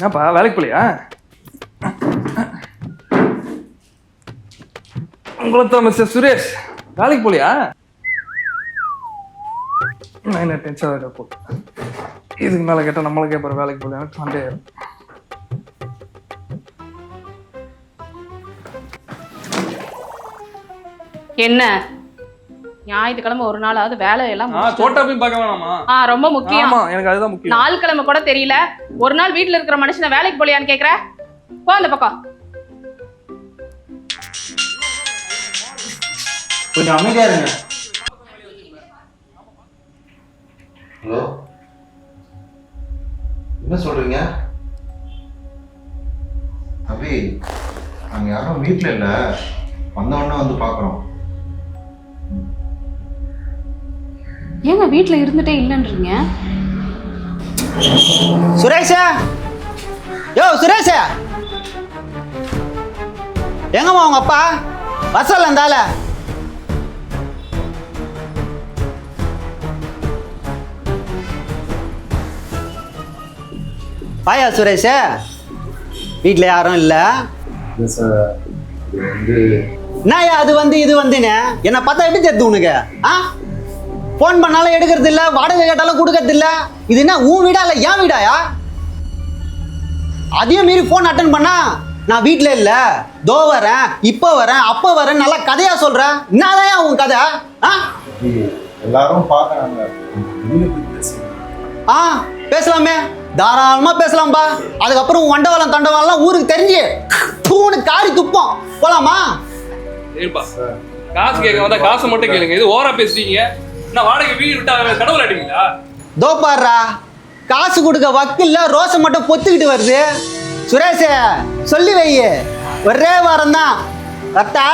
என்னப்பா வேலைக்கு போலையா? உங்களை தான் மிஸ்டர் சுரேஷ். வேலைக்கு போலையா? என்ன டென்ஷன் இருக்க போ. இதுக்கு மேலே கேட்டால் நம்மளுக்கே அப்புறம் வேலைக்கு போலையா? சண்டே ஆயிரும் என்ன? ஞாயிற்றுக்கிழமை ஒரு நாளாவது தோட்டா போய் பார்க்க வேணாமா? ஆ ரொம்ப முக்கியம். ஆமா எனக்கு அதுதான் முக்கியம். நாள் கிழமை கூட தெரியல. ஒரு நாள் வீட்ல இருக்கிற மனுஷனை வேலைக்கு போலியான்னு கேக்குற? போ அந்த பக்கம். கொஞ்சம் அமைதியா இருங்க. ஹலோ? என்ன சொல்றீங்க? அபி நாங்க யாரும் வீட்டில் இல்லை. வந்தவொடனே வந்து பார்க்குறோம் ஏங்க வீட்ல இருந்துட்டே இல்லைன்றீங்க? சுரேஷா? யோ சுரேஷா? எங்கம்மா உங்க அப்பா? வசல் இருந்தால? பாயா சுரேஷா? வீட்டில் யாரும் இல்லை? என்னய்யா அது வந்து இது வந்துன்னு? என்னை பார்த்தா எப்படி தெரியுது உனக்கு? ஆ? ஃபோன் பண்ணாலும் எடுக்கிறது இல்ல வாடகை கேட்டாலும் கொடுக்கறது இல்ல இது என்ன உன் வீடா இல்ல என் வீடாயா? அதையும் மீறி ஃபோன் அட்டன் பண்ணா நான் வீட்டில் இல்ல. தோ வரேன் இப்போ வரேன் அப்போ வரேன் நல்லா கதையா சொல்றேன். என்னதான் உன் கதை ஆ? எல்லாரும் பார்க்குறாங்க. ஆ பேசலாமே. தாராளமா பேசலாம்பா. அதுக்கப்புறம் உன் வண்டவாளம் தண்டவாளம்லாம் ஊருக்கு தெரிஞ்சு பூனு காரி துப்போம். போலாமா? சரிப்பா. காசு கேட்க வந்தா காசு மட்டும் கேளுங்க. இது ஓரா பேசுறீங்க நான் வாடகை வீடு விட்டா கடவுள் அடிங்களா தோ பாடுறா. காசு கொடுக்க வக்கில்ல ரோசை மட்டும் பொத்துக்கிட்டு வருது. சுரேஷே சொல்லி வை ஒரே வாரம் தான் கரெக்டா